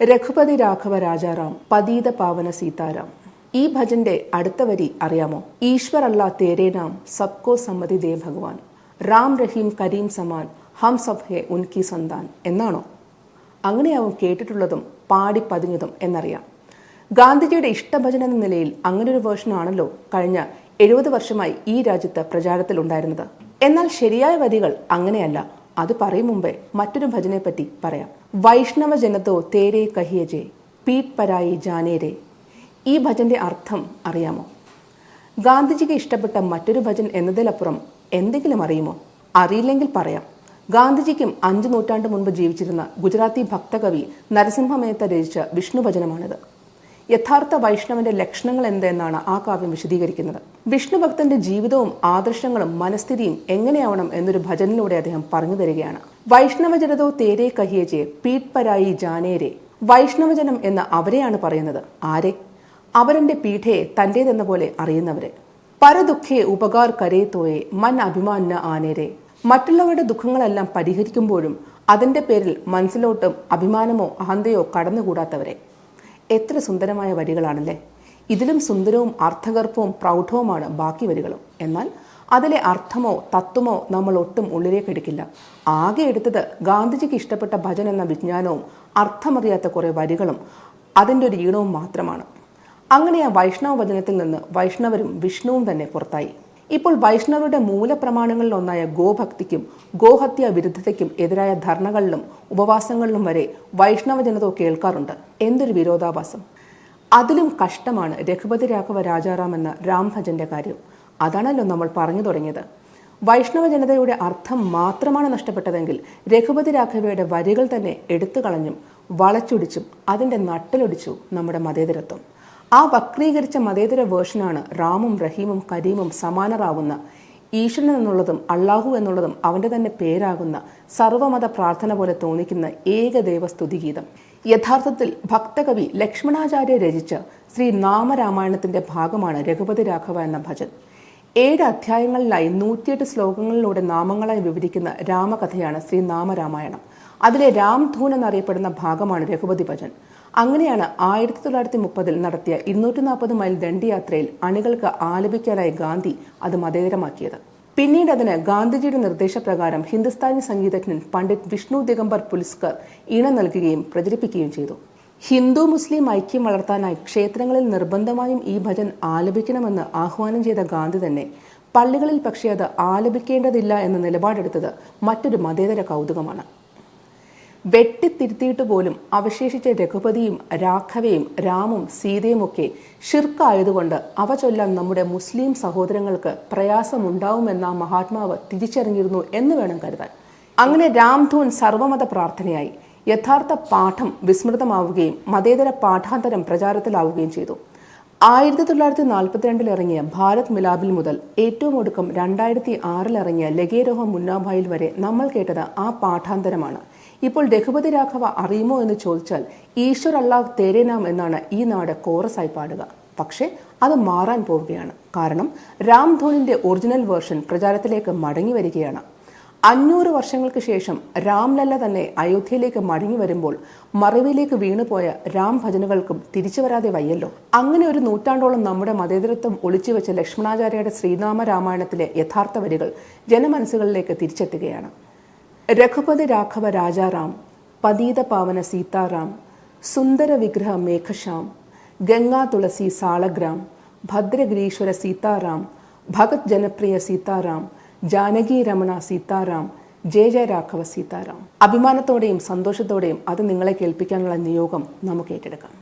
രഘുപതി രാഘവ രാജാറാം പതീത പാവന സീതാറാം. ഈ ഭജന്റെ അടുത്ത വരി അറിയാമോ? ഈശ്വർ അല്ലാ തേരേ നാം സബ്കോ സമ്മതി ദേ ഭഗവാൻ. റാം റഹീം കരീം സമാൻ ഹം സബ് ഹെ ഉൻകി സന്താൻ എന്നാണോ? അങ്ങനെയാവും കേട്ടിട്ടുള്ളതും പാടി പതിഞ്ഞതും എന്നറിയാം. ഗാന്ധിജിയുടെ ഇഷ്ടഭജൻ എന്ന നിലയിൽ അങ്ങനൊരു വേർഷനാണല്ലോ കഴിഞ്ഞ എഴുപത് വർഷമായി ഈ രാജ്യത്ത് പ്രചാരത്തിലുണ്ടായിരുന്നത്. എന്നാൽ ശരിയായ വരികൾ അങ്ങനെയല്ല. അത് പറയും മുമ്പേ മറ്റൊരു ഭജനെ പറ്റി പറയാം. വൈഷ്ണവ ജനതോ തേരെ കഹിയജെ പീറ്റ് പരായി ജാനേരെ ഈ ഭജന്റെ അർത്ഥം അറിയാമോ? ഗാന്ധിജിക്ക് ഇഷ്ടപ്പെട്ട മറ്റൊരു ഭജൻ എന്നതിലപ്പുറം എന്തെങ്കിലും അറിയുമോ? അറിയില്ലെങ്കിൽ പറയാം. ഗാന്ധിജിക്കും അഞ്ചു നൂറ്റാണ്ട് മുൻപ് ജീവിച്ചിരുന്ന ഗുജറാത്തി ഭക്തകവി നരസിംഹ മേത്ത രചിച്ച വിഷ്ണു ഭജനമാണിത് യഥാർത്ഥ വൈഷ്ണവന്റെ ലക്ഷണങ്ങൾ എന്തെന്നാണ് ആ കാവ്യം വിശദീകരിക്കുന്നത്. വിഷ്ണു ഭക്തന്റെ ജീവിതവും ആദർശങ്ങളും മനസ്ഥിതിയും എങ്ങനെയാവണം എന്നൊരു ഭജനിലൂടെ അദ്ദേഹം പറഞ്ഞു തരികയാണ്. വൈഷ്ണവജനതോ തേരെ കഹിയജെ പീറ്റ് പരായി ജാനേരെ വൈഷ്ണവജനം എന്ന അവരെയാണ് പറയുന്നത്. ആരെ? അവരന്റെ പീഠയെ തന്റേതെന്ന പോലെ അറിയുന്നവരെ. പരദുഃഖേ ഉപകാർ കരേ തോയെ മൻ അഭിമാന ആനേരെ മറ്റുള്ളവരുടെ ദുഃഖങ്ങളെല്ലാം പരിഹരിക്കുമ്പോഴും അതിന്റെ പേരിൽ മനസ്സിലോട്ടും അഭിമാനമോ അഹന്തയോ കടന്നുകൂടാത്തവരെ. എത്ര സുന്ദരമായ വരികളാണല്ലേ? ഇതിലും സുന്ദരവും അർത്ഥഗർഭവും പ്രൗഢവുമാണ് ബാക്കി വരികളും. എന്നാൽ അതിലെ അർത്ഥമോ തത്വമോ നമ്മൾ ഒട്ടും ഉള്ളിലേക്ക് എടുക്കില്ല. ആകെ എടുത്തത് ഗാന്ധിജിക്ക് ഇഷ്ടപ്പെട്ട ഭജൻ എന്ന വിജ്ഞാനവും അർത്ഥമറിയാത്ത കുറേ വരികളും അതിന്റെ ഒരു ഈണവും മാത്രമാണ്. അങ്ങനെ ആ വൈഷ്ണവ വചനത്തിൽ നിന്ന് വൈഷ്ണവരും വിഷ്ണുവും തന്നെ പുറത്തായി. ഇപ്പോൾ വൈഷ്ണവരുടെ മൂലപ്രമാണങ്ങളിൽ ഒന്നായ ഗോഭക്തിക്കും ഗോഹത്യാ വിരുദ്ധതയ്ക്കും എതിരായ ധർണകളിലും ഉപവാസങ്ങളിലും വരെ വൈഷ്ണവ ജനത കേൾക്കാറുണ്ട്. എന്തൊരു വിരോധാഭാസം. അതിലും കഷ്ടമാണ് രഘുപതി രാഘവ രാജാറാം എന്ന രാംഭജന്റെ കാര്യം. അതാണല്ലോ നമ്മൾ പറഞ്ഞു തുടങ്ങിയത്. വൈഷ്ണവ ജനതയുടെ അർത്ഥം മാത്രമാണ് നഷ്ടപ്പെട്ടതെങ്കിൽ രഘുപതി രാഘവയുടെ വരികൾ തന്നെ എടുത്തു കളഞ്ഞും വളച്ചൊടിച്ചും അതിന്റെ നട്ടലൊടിച്ചു നമ്മുടെ മതേതരത്വം. ആ വക്രീകരിച്ച മതേതര വേർഷനാണ് റാമും റഹീമും കരീമും സമാനറാവുന്ന ഈശ്വരൻ എന്നുള്ളതും അള്ളാഹു എന്നുള്ളതും അവന്റെ തന്നെ പേരാകുന്ന സർവമത പ്രാർത്ഥന പോലെ തോന്നിക്കുന്ന ഏകദൈവ സ്തുതിഗീതം യഥാർത്ഥത്തിൽ ഭക്തകവി ലക്ഷ്മണാചാര്യ രചിച്ച ശ്രീ നാമരാമായണത്തിന്റെ ഭാഗമാണ് രഘുപതി രാഘവ എന്ന ഭജൻ. ഏഴ് അധ്യായങ്ങളിലായി നൂറ്റിയെട്ട് ശ്ലോകങ്ങളിലൂടെ നാമങ്ങളായി വിവരിക്കുന്ന രാമകഥയാണ് ശ്രീ നാമരാമായണം. അതിലെ രാംധൂൻ എന്നറിയപ്പെടുന്ന ഭാഗമാണ് രഘുപതി ഭജൻ. അങ്ങനെയാണ് ആയിരത്തി തൊള്ളായിരത്തി മുപ്പതിൽ നടത്തിയ ഇരുന്നൂറ്റി നാൽപ്പത് മൈൽ ദണ്ഡിയാത്രയിൽ അണികൾക്ക് ആലപിക്കാനായി ഗാന്ധി അത് മതേതരമാക്കിയത്. പിന്നീട് അതിന് ഗാന്ധിജിയുടെ നിർദ്ദേശപ്രകാരം ഹിന്ദുസ്ഥാനി സംഗീതജ്ഞൻ പണ്ഡിറ്റ് വിഷ്ണു ദിഗംബർ പുലിസ്കർ ഈണം നൽകുകയും പ്രചരിപ്പിക്കുകയും ചെയ്തു. ഹിന്ദു മുസ്ലിം ഐക്യം വളർത്താനായി ക്ഷേത്രങ്ങളിൽ നിർബന്ധമായും ഈ ഭജൻ ആലപിക്കണമെന്ന് ആഹ്വാനം ചെയ്ത ഗാന്ധി തന്നെ പള്ളികളിൽ പക്ഷേ അത് ആലപിക്കേണ്ടതില്ല എന്ന നിലപാടെടുത്തത് മറ്റൊരു മതേതര കൗതുകമാണ്. വെട്ടിത്തിരുത്തിയിട്ട് പോലും അവശേഷിച്ച രഘുപതിയും രാഘവയും രാമും സീതയുമൊക്കെ ഷിർക്കായതുകൊണ്ട് അവ ചൊല്ലാൻ നമ്മുടെ മുസ്ലിം സഹോദരങ്ങൾക്ക് പ്രയാസമുണ്ടാവുമെന്ന മഹാത്മാവ് തിരിച്ചറിഞ്ഞിരുന്നു എന്ന് വേണം കരുതാൻ. അങ്ങനെ രാംധൂൻ സർവമത പ്രാർത്ഥനയായി യഥാർത്ഥ പാഠം വിസ്മൃതമാവുകയും മതേതര പാഠാന്തരം പ്രചാരത്തിലാവുകയും ചെയ്തു. ആയിരത്തി തൊള്ളായിരത്തി നാൽപ്പത്തിരണ്ടിൽ ഇറങ്ങിയ ഭാരത് മിലാബിൽ മുതൽ ഏറ്റവും ഒടുക്കം രണ്ടായിരത്തി ആറിൽ ഇറങ്ങിയ ലഗേരോഹ മുന്നാഭായിൽ വരെ നമ്മൾ കേട്ടത് ആ പാഠാന്തരമാണ്. ഇപ്പോൾ രഘുപതി രാഘവ അറിയുമോ എന്ന് ചോദിച്ചാൽ ഈശ്വർ അള്ളാഹ് തേരേനാം എന്നാണ് ഈ നാട് കോറസായി പാടുക. പക്ഷേ അത് മാറാൻ പോവുകയാണ്. കാരണം രാം രാംധോനിന്റെ ഒറിജിനൽ വേർഷൻ പ്രചാരത്തിലേക്ക് മടങ്ങി വരികയാണ്. അഞ്ഞൂറ് വർഷങ്ങൾക്ക് ശേഷം രാംലല്ല തന്നെ അയോധ്യയിലേക്ക് മടങ്ങി വരുമ്പോൾ മറവിലേക്ക് വീണുപോയ രാം ഭജനകൾക്കും തിരിച്ചു വരാതെ വയ്യല്ലോ. അങ്ങനെ ഒരു നൂറ്റാണ്ടോളം നമ്മുടെ മതേതരത്വം ഒളിച്ചു വെച്ച ലക്ഷ്മണാചാര്യയുടെ ശ്രീനാമ രാമായണത്തിലെ യഥാർത്ഥ വരികൾ ജനമനസ്സുകളിലേക്ക് തിരിച്ചെത്തുകയാണ്. രഘുപതി രാഘവ രാജാറാം പതീത പാവന സീതാറാം സുന്ദര വിഗ്രഹ മേഘശ്യാം ഗംഗാ തുളസി സാളഗ്രാം ഭദ്രഗിരീശ്വര സീതാറാം ഭഗത് ജനപ്രിയ സീതാറാം ജാനകി രമണ സീതാറാം ജയ ജയ രാഘവ സീതാറാം. അഭിമാനത്തോടെയും സന്തോഷത്തോടെയും അത് നിങ്ങളെ കേൾപ്പിക്കാനുള്ള നിയോഗം നമുക്ക് ഏറ്റെടുക്കാം.